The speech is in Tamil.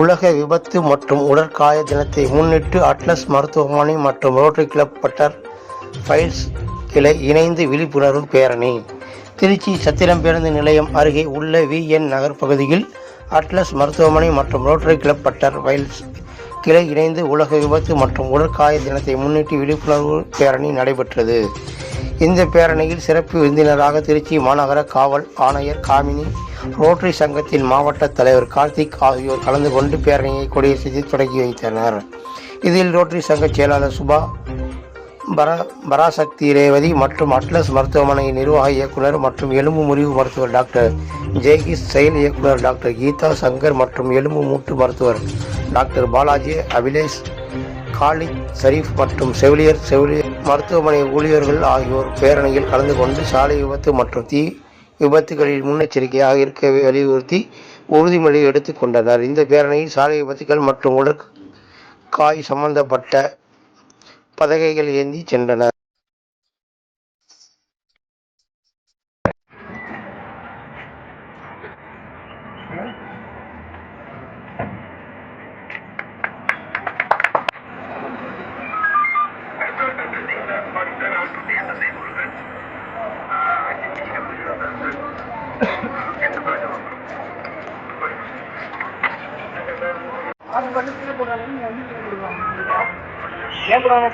உலக விபத்து மற்றும் உடற்காய தினத்தை முன்னிட்டு அட்லஸ் மருத்துவமனை மற்றும் ரோட்டரி கிளப் பட்டர் ஃபைல்ஸ் கிளை இணைந்து விழிப்புணர்வு பேரணி. திருச்சி சத்திரம் பேருந்து நிலையம் அருகே உள்ள விஎன் நகர் பகுதியில் அட்லஸ் மருத்துவமனை மற்றும் ரோட்டரி கிளப் பட்டர் ஃபைல்ஸ் கிளை இணைந்து உலக விபத்து மற்றும் உடற்காய தினத்தை முன்னிட்டு விழிப்புணர்வு பேரணி நடைபெற்றது. இந்த பேரணியில் சிறப்பு விருந்தினராக திருச்சி மாநகர காவல் ஆணையர் காமினி ரோட்டரி சங்கத்தின் மாவட்ட தலைவர் கார்த்திக் ஆகியோர் கலந்து கொண்டு பேரணியை கொடியசைத்து தொடங்கி வைத்தனர். இதில் ரோட்டரி சங்க செயலாளர் சுபா பர பராசக்தி ரேவதி மற்றும் அட்லஸ் மருத்துவமனை நிர்வாக இயக்குனர் மற்றும் எலும்பு முறிவு மருத்துவர் டாக்டர் ஜெய்கிஸ் செயல் இயக்குனர் டாக்டர் கீதா சங்கர் மற்றும் எலும்பு மூட்டு மருத்துவர் டாக்டர் பாலாஜி அபிலேஷ் காலித் ஷரீப் மற்றும் செவிலியர் செவிலியர் மருத்துவமனை ஊழியர்கள் ஆகியோர் பேரணியில் கலந்து கொண்டு சாலை விபத்து மற்றும் தீ விபத்துகளில் முன்னெச்சரிக்கையாக இருக்க வலியுறுத்தி உறுதிமொழி எடுத்துக் கொண்டனர். இந்த பேரணியில் சாலை விபத்துகள் மற்றும் உடற்காய் சம்பந்தப்பட்ட பதகைகள் ஏந்தி சென்றனர் அது பண்ணி கீழே நீங்க வந்து கீழே போடுவாங்க ஏன் போடுவாங்க